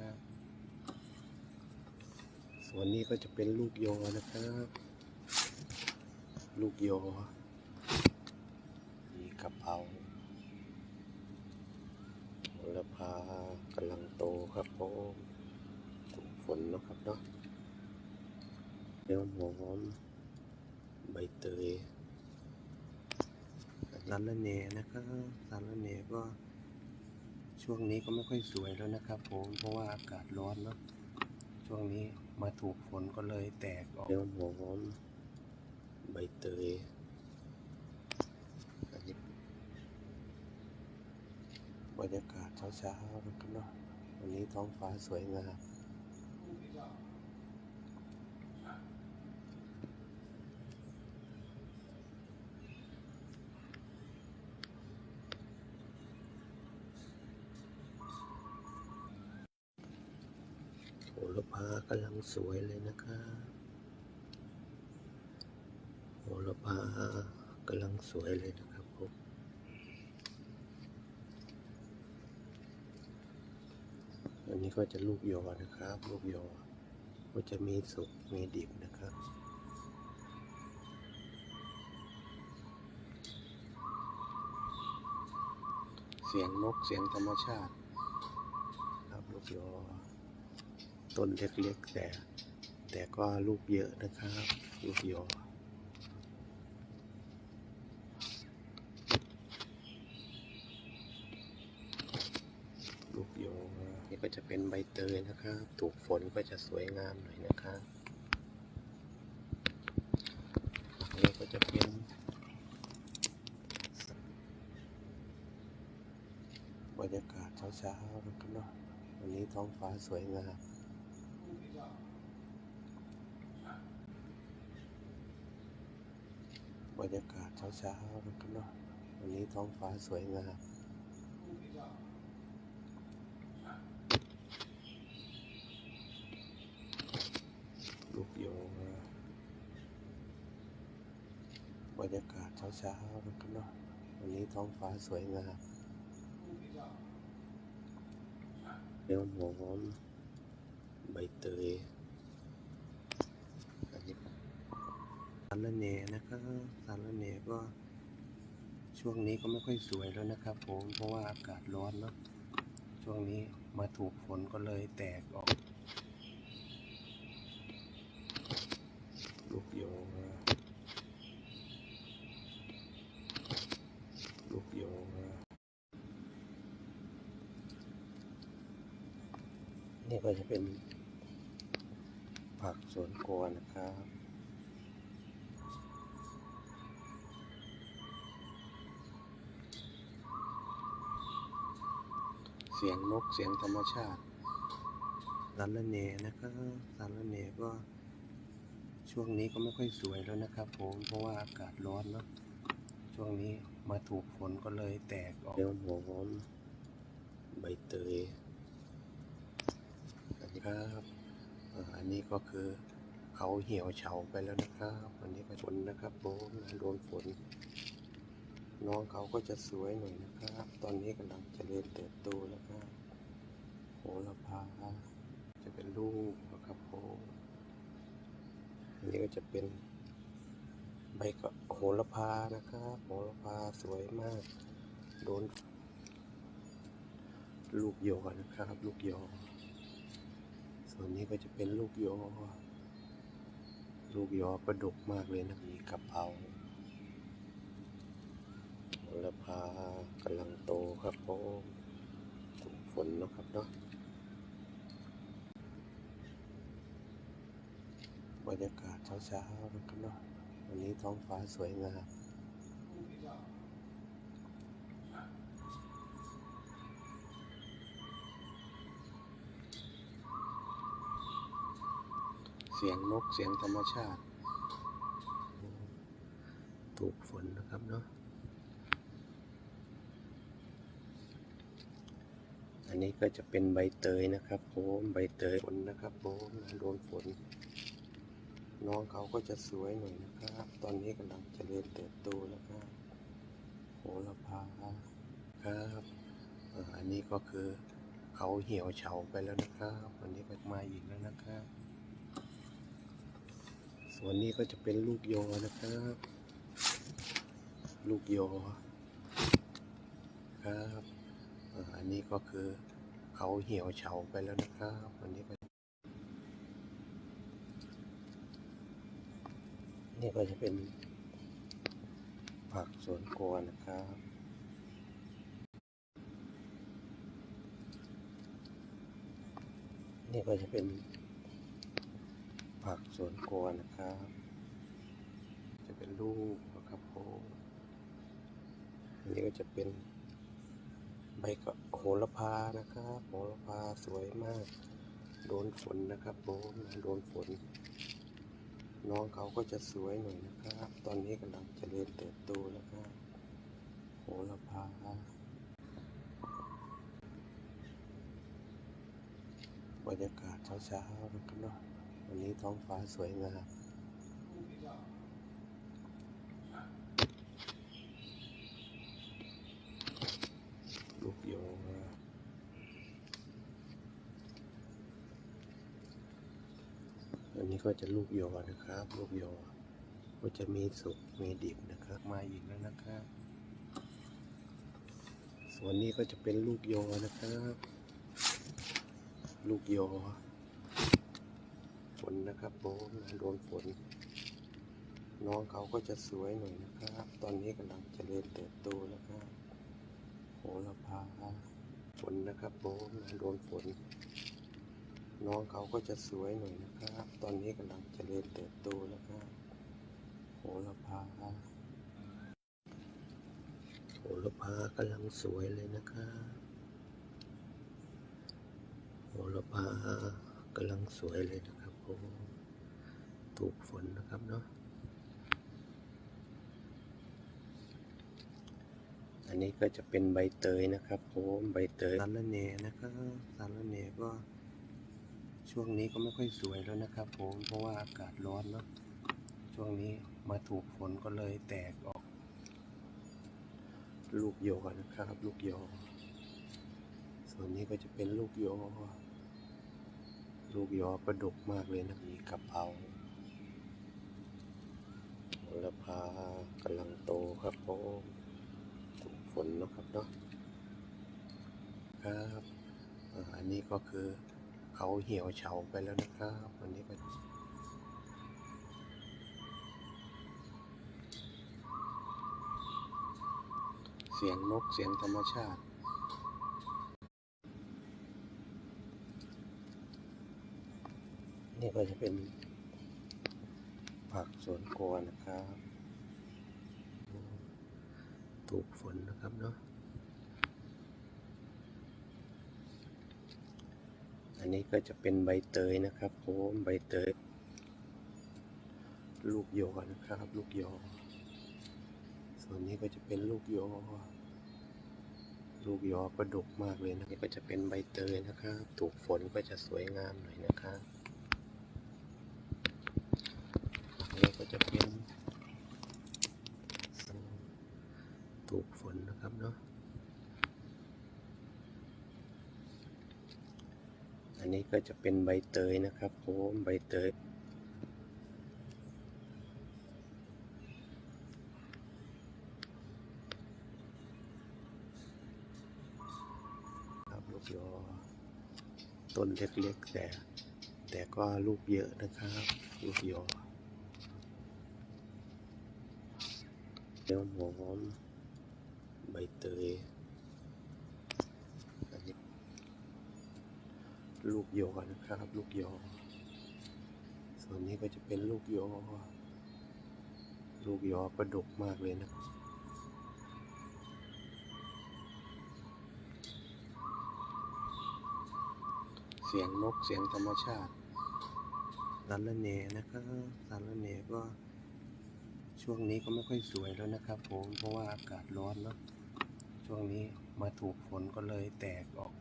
นะครับ ส่วนนี้ก็จะเป็นลูกยอนะครับ ลูกยอมีกระเพราโหระพากำลังโตครับผมถูกฝนนะครับเนาะเนื้อหอมใบเตยสารละเนนะครับสารละเนก็ ช่วงนี้ก็ไม่ค่อยสวยแล้วนะครับผมเพราะว่าอากาศร้อนเนาะช่วงนี้มาถูกฝนก็เลยแตกออกเดี๋ยวหอมใบเตยอันนี้บรรยากาศเช้าๆนะครับเนาะวันนี้ท้องฟ้าสวยงาม โหระพา กำลังสวยเลยนะครับโหระพากำลังสวยเลยนะครับผมอันนี้ก็จะลูกยอนะครับ ลูกยอ ก็จะมีสุกมีดิบนะครับเสียงนกเสียงธรรมชาติครับลูกยอ ต้นเล็กๆ แต่ แต่ก็ลูกเยอะนะครับ ลูกยอลูกยอนี่ก็จะเป็นใบเตยนะครับ ถูกฝนก็จะสวยงามหน่อยนะครับอันนี้ก็จะเป็นบรรยากาศเช้าๆนะครับเนาะวันนี้ท้องฟ้าสวยงาม บรรยากาศเช้าๆนะครับเนาะวันนี้ท้องฟ้าสวยงามลูกโยบรรยากาศเช้าๆนะครับเนาะวันนี้ท้องฟ้าสวยงามเนื้อหอม ใบเตยอันนี้สารละเนนะครับสารละเนก็ช่วงนี้ก็ไม่ค่อยสวยแล้วนะครับผมเพราะว่าอากาศร้อนเนาะช่วงนี้มาถูกฝนก็เลยแตกออกลูกโยลูกโยนี่ก็จะเป็น ผักสวนครัวนะครับ เสียงนกเสียงธรรมชาติสารเนนะครับสารเนก็ช่วงนี้ก็ไม่ค่อยสวยแล้วนะครับผมเพราะว่าอากาศร้อนเนาะช่วงนี้มาถูกฝนก็เลยแตกออกเนื้อหอมใบเตยนนี้ครับ อันนี้ก็คือเขาเหี่ยวเฉาไปแล้วนะครับอันนี้ก็ฝนนะครับผมโดนฝน น้องเขาก็จะสวยหน่อยนะครับ ตอนนี้กำลังจะเริญเติบโตนะครับโหระพาจะเป็นลูกนะครับผมอันนี้ก็จะเป็นใบกะโหระพานะครับโหระพาสวยมาก โดน ลูกยอนะครับ ลูกยอ ส่วนนี้ก็จะเป็นลูกยอ ลูกยอประดกมากเลยนะมีกะเพราโหระพากำลังโตครับผมถูกฝนนะครับเนาะบรรยากาศเช้าๆนะครับเนาะวันนี้ท้องฟ้าสวยงาม สียงนกเสียงธรรมชาติ ถูกฝนนะครับเนาะอันนี้ก็จะเป็นใบเตยนะครับผมใบเตยฝนนะครับผมโดนฝน น้องเขาก็จะสวยหน่อยนะครับ ตอนนี้กำลังจะเริญเติบโตนะครับโหระพาครับอันนี้ก็คือเขาเหี่ยวเฉาไปแล้วนะครับ วันนี้ก็มาอีกแล้วนะครับ ส่วนนี้ก็จะเป็นลูกโยนะครับ ลูกโยครับอันนี้ก็คือเขาเหี่ยวเฉาไปแล้วนะครับวันนี้ก็นี่ก็จะเป็นผักสวนครัวนะครับนี่ก็จะเป็น ผักสวนครัวนะครับ จะเป็นลูกนะครับผมอันนี้ก็จะเป็นใบกะโหระพานะครับโหระพาสวยมาก โดนฝนนะครับผมโดนฝน น้องเขาก็จะสวยหน่อยนะครับ ตอนนี้กำลังเจริญเติบโตนะครับโหระพาบรรยากาศเช้าๆนะครับเนาะ วันนี้ท้องฟ้าสวยงามลูกโยอันนี้ก็จะลูกโยนะครับ ลูกโยก็จะมีสุกมีดิบนะครับ มาอีกแล้วนะครับ ส่วนนี้ก็จะเป็นลูกโยนะครับ ลูกโย นนะครับผมโดนฝน น้องเขาก็จะสวยหน่อยนะครับ ตอนนี้กำลังเจริญเติบโตนะครับโหระพาฝนนะครับผมโดนฝน น้องเขาก็จะสวยหน่อยนะครับ ตอนนี้กำลังเจริญเติบโตนะครับโหระพาโหระพากำลังสวยเลยนะครับโหระพากำลังสวยเลยนะ ครับผมถูกฝนนะครับเนาะอันนี้ก็จะเป็นใบเตยนะครับผมใบเตยสารเนนะครับสารเนก็ช่วงนี้ก็ไม่ค่อยสวยแล้วนะครับผมเพราะว่าอากาศร้อนเนาะช่วงนี้มาถูกฝนก็เลยแตกออก ลูกโยนะครับ ลูกโยส่วนนี้ก็จะเป็นลูกโย ลูกยอประดุกมากเลยนะมีกะเพราโหระพากำลังโตครับผมถูกฝนนะครับเนาะครับอันนี้ก็คือเขาเหี่ยวเฉาไปแล้วนะครับอันนี้ก็เสียงนกเสียงธรรมชาติ นี่ก็จะเป็นผักสวนครัวนะครับ ถูกฝนนะครับเนาะ อันนี้ก็จะเป็นใบเตยนะครับผมใบเตย ลูกโยนะครับ ลูกโยส่วนนี้ก็จะเป็นลูกโยลูกยอประดุกมากเลยนะนี่ก็จะเป็นใบเตยนะครับ ถูกฝนก็จะสวยงามหน่อยนะครับอันนี้ก็ จะเป็นถูกฝนนะครับเนาะ อันนี้ก็จะเป็นใบเตยนะครับผมใบเตยครับลูกยอต้นเล็กๆแต่แต่ก็ลูกเยอะนะครับ ลูกยอ เดี๋ยวหอมใบเตยอันนี้ลูกยอนะครับ ลูกยอ ส่วนนี้ก็จะเป็นลูกยอ ลูกยอประดุกมากเลยนะเสียงนกเสียงธรรมชาติสารเนนะครับสารเนก็ ช่วงนี้ก็ไม่ค่อยสวยแล้วนะครับผมเพราะว่าอากาศร้อนเนาะช่วงนี้มาถูกฝนก็เลยแตกออก